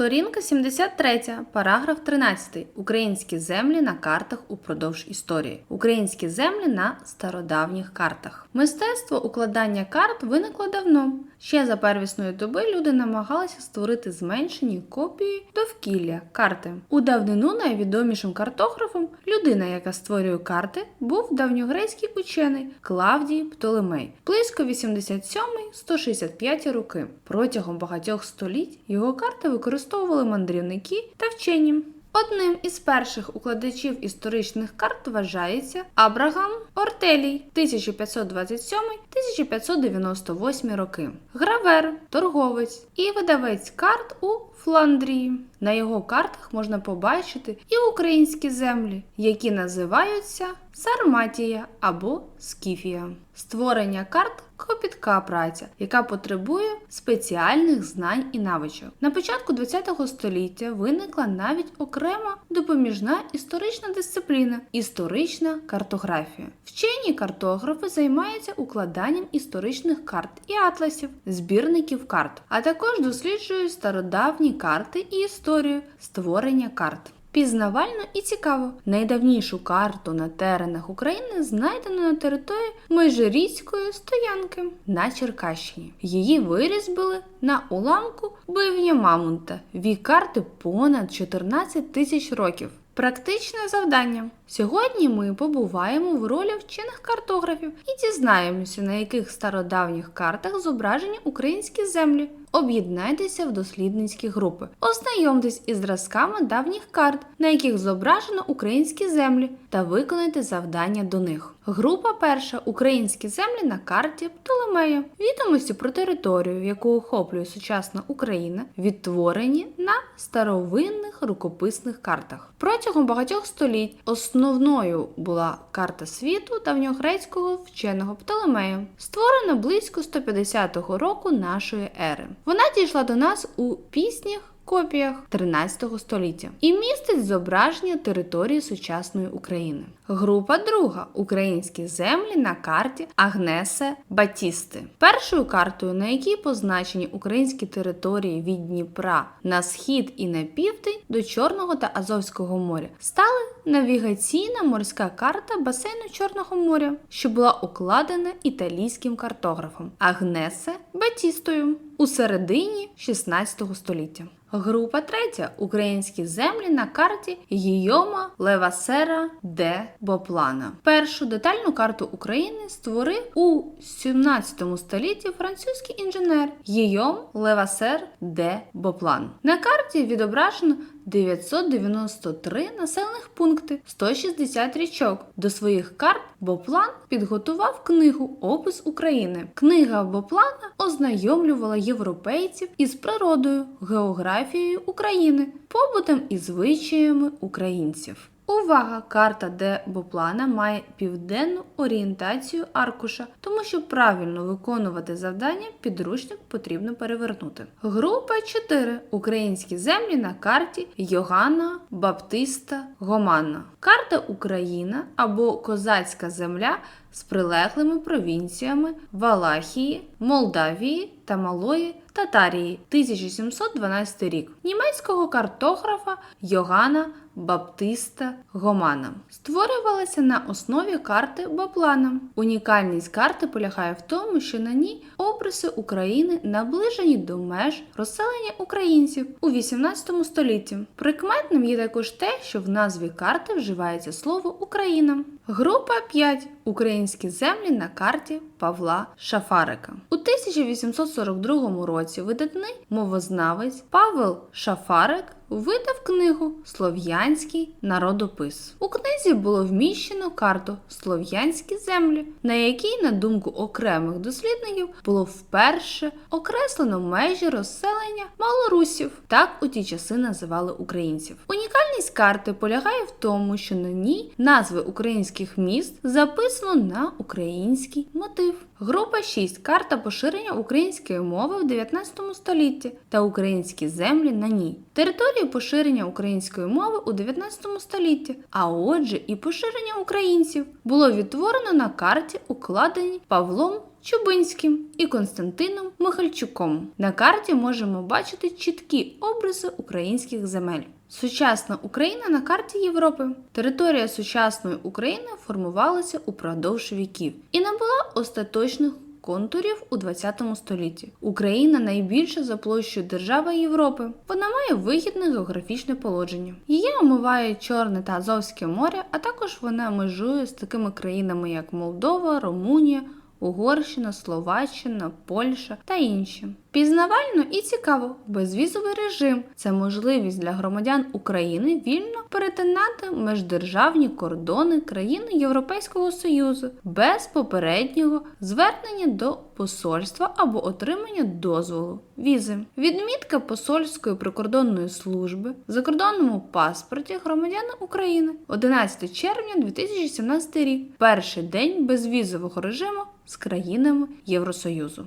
Сторінка 73, параграф 13. Українські землі на картах упродовж історії. Українські землі на стародавніх картах. Мистецтво укладання карт виникло давно. Ще за первісної доби люди намагалися створити зменшені копії довкілля карти. У давнину найвідомішим картографом, людина, яка створює карти, був давньогрецький учений Клавдій Птолемей, близько 87-165 роки. Протягом багатьох століть його карти використовували мандрівники та вчені. Одним із перших укладачів історичних карт вважається Абрагам Ортелій 1527-1598 роки. Гравер, торговець і видавець карт у Фландрії. На його картах можна побачити і українські землі, які називаються Сарматія або Скіфія. Створення карт копітка праця, яка потребує спеціальних знань і навичок. На початку ХХ століття виникла навіть окрема допоміжна історична дисципліна історична картографія. Вчені картографи займаються укладанням історичних карт і атласів, збірників карт, а також досліджують стародавні карти і історію створення карт. Пізнавально і цікаво. Найдавнішу карту на теренах України знайдено на території Межиріцької стоянки на Черкащині. Її вирізбили на уламку бивня Мамонта. Вік карти понад 14 тисяч років. Практичне завдання. Сьогодні ми побуваємо в ролі вчених картографів і дізнаємося, на яких стародавніх картах зображені українські землі. Об'єднайтеся в дослідницькі групи, ознайомтесь із зразками давніх карт, на яких зображено українські землі, та виконайте завдання до них. Група перша Українські землі на карті Птолемея. Відомості про територію, яку охоплює сучасна Україна, відтворені на старовинних рукописних картах. Протягом багатьох століть основною була карта світу давньогрецького вченого Птолемея, створена близько 150 року нашої ери. Вона дійшла до нас у піснях. Копіях 13 століття і містить зображення території сучасної України. Група друга українські землі на карті Агнесе Батісти. Першою картою, на якій позначені українські території від Дніпра на схід і на південь до Чорного та Азовського моря, стали навігаційна морська карта басейну Чорного моря, що була укладена італійським картографом Агнесе Батістою у середині 16 століття. Група третя українські землі на карті Гійома Левасера де Боплана. Першу детальну карту України створив у 17 столітті французький інженер Гійом Левасер де Боплан. На карті відображено 993 населених пункти, 160 річок. До своїх карт Боплан підготував книгу Опис України. Книга Боплана ознайомлювала європейців із природою, географією України, побутом і звичаями українців. Увага! Карта де Боплана має південну орієнтацію аркуша, тому щоб правильно виконувати завдання, підручник потрібно перевернути. Група 4. Українські землі на карті Йоганна Баптиста Гоманна. Карта Україна або Козацька земля з прилеглими провінціями Валахії, Молдавії та Малої Татарії 1712 рік німецького картографа Йогана Баптиста Гомана створювалася на основі карти Боплана. Унікальність карти полягає в тому, що на ній обриси України наближені до меж розселення українців у 18 столітті. Прикметним є також те, що в назві карти вживається слово Україна. Група 5. Українські землі на карті Павла Шафарика. У 1842 році видатний мовознавець Павел Шафарик видав книгу Слов'янський народопис. У книзі було вміщено карту Слов'янські землі, на якій, на думку окремих дослідників, було вперше окреслено межі розселення малорусів. Так у ті часи називали українців. Унікальність карти полягає в тому, що на ній назви українських міст записано на український мотив. Група 6. Карта поширення української мови в 19 столітті та українські землі на ній. Території поширення української мови у 19 столітті, а отже, і поширення українців було відтворено на карті, укладеній Павлом Чубинським і Константином Михальчуком. На карті можемо бачити чіткі обриси українських земель. Сучасна Україна на карті Європи. Територія сучасної України формувалася упродовж віків і набула остаточних контурів у 20 столітті. Україна найбільша за площею держава Європи. Вона має вигідне географічне положення. Її омиває Чорне та Азовське море, а також вона межує з такими країнами, як Молдова, Румунія. Угорщина, Словаччина, Польща та інші. Пізнавально і цікаво, безвізовий режим це можливість для громадян України вільно перетинати междержавні кордони країн Європейського Союзу без попереднього звернення до посольства або отримання дозволу візи. Відмітка посольської прикордонної служби в закордонному паспорті громадян України 11 червня 2017 рік. Перший день безвізового режиму з країнами Євросоюзу.